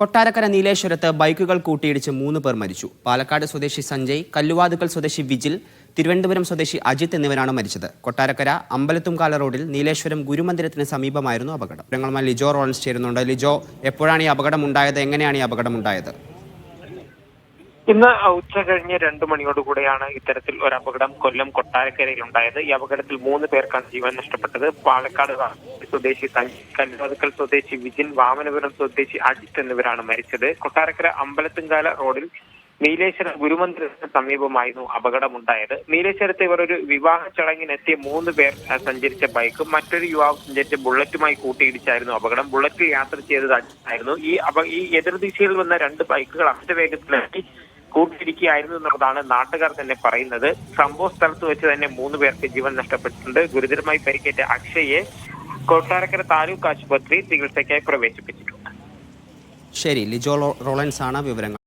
കൊട്ടാരക്കര നീലേശ്വരത്ത് ബൈക്കുകൾ കൂട്ടിയിടിച്ച് മൂന്ന് പേർ മരിച്ചു. പാലക്കാട് സ്വദേശി സഞ്ജയ് കല്ലുവാതുക്കൽ സ്വദേശി വിജിൽ തിരുവനന്തപുരം സ്വദേശി അജിത് എന്നിവരാണ് മരിച്ചത്. കൊട്ടാരക്കര അമ്പലത്തുംകാല റോഡിൽ നീലേശ്വരം ഗുരുമന്ദിരത്തിന് സമീപമായിരുന്നു അപകടം. ഞങ്ങളുമായി ലിജോ റോളൻസ് ചേരുന്നുണ്ട്. ലിജോ എപ്പോഴാണ് ഈ അപകടം ഉണ്ടായത്? എങ്ങനെയാണ് ഈ അപകടം ഉണ്ടായത്? ഇന്ന് ഉച്ച കഴിഞ്ഞ് രണ്ടു മണിയോടുകൂടെയാണ് ഇത്തരത്തിൽ ഒരു അപകടം കൊല്ലം കൊട്ടാരക്കരയിൽ ഉണ്ടായത്. ഈ അപകടത്തിൽ മൂന്ന് പേർക്കാണ് ജീവൻ നഷ്ടപ്പെട്ടത്. പാലക്കാട് സ്വദേശി കല്ലുവാതുക്കൽ സ്വദേശി വിജിൻ വാമനപുരം സ്വദേശി അജിത്ത് എന്നിവരാണ് മരിച്ചത്. കൊട്ടാരക്കര അമ്പലത്തുംകാല റോഡിൽ നീലേശ്വര ഗുരുമന്ദിരത്തിന് സമീപമായിരുന്നു അപകടമുണ്ടായത്. നീലേശ്വരത്തെ ഇവർ ഒരു വിവാഹ ചടങ്ങിനെത്തിയ മൂന്ന് പേർ സഞ്ചരിച്ച ബൈക്കും മറ്റൊരു യുവാവ് സഞ്ചരിച്ച ബുള്ളറ്റുമായി കൂട്ടിയിടിച്ചായിരുന്നു അപകടം. ബുള്ളറ്റിൽ യാത്ര ചെയ്തതായിരുന്നു. അജിത്തായിരുന്നു ഈ ഈ എതിർദിശയിൽ വന്ന രണ്ട് ബൈക്കുകൾ അമിത വേഗത്തിലെത്തി കൂട്ടിയിടിക്കുകയായിരുന്നു എന്നുള്ളതാണ് നാട്ടുകാർ തന്നെ പറയുന്നത്. സംഭവ സ്ഥലത്ത് വെച്ച് തന്നെ മൂന്ന് പേർക്ക് ജീവൻ നഷ്ടപ്പെട്ടിട്ടുണ്ട്. ഗുരുതരമായി പരിക്കേറ്റ അക്ഷയെ കൊട്ടാരക്കര താലൂക്ക് ആശുപത്രി ചികിത്സയ്ക്കായി പ്രവേശിപ്പിച്ചിട്ടുണ്ട്. ശരി ലിജോ റോളൻസ് ആണ് വിവരങ്ങൾ.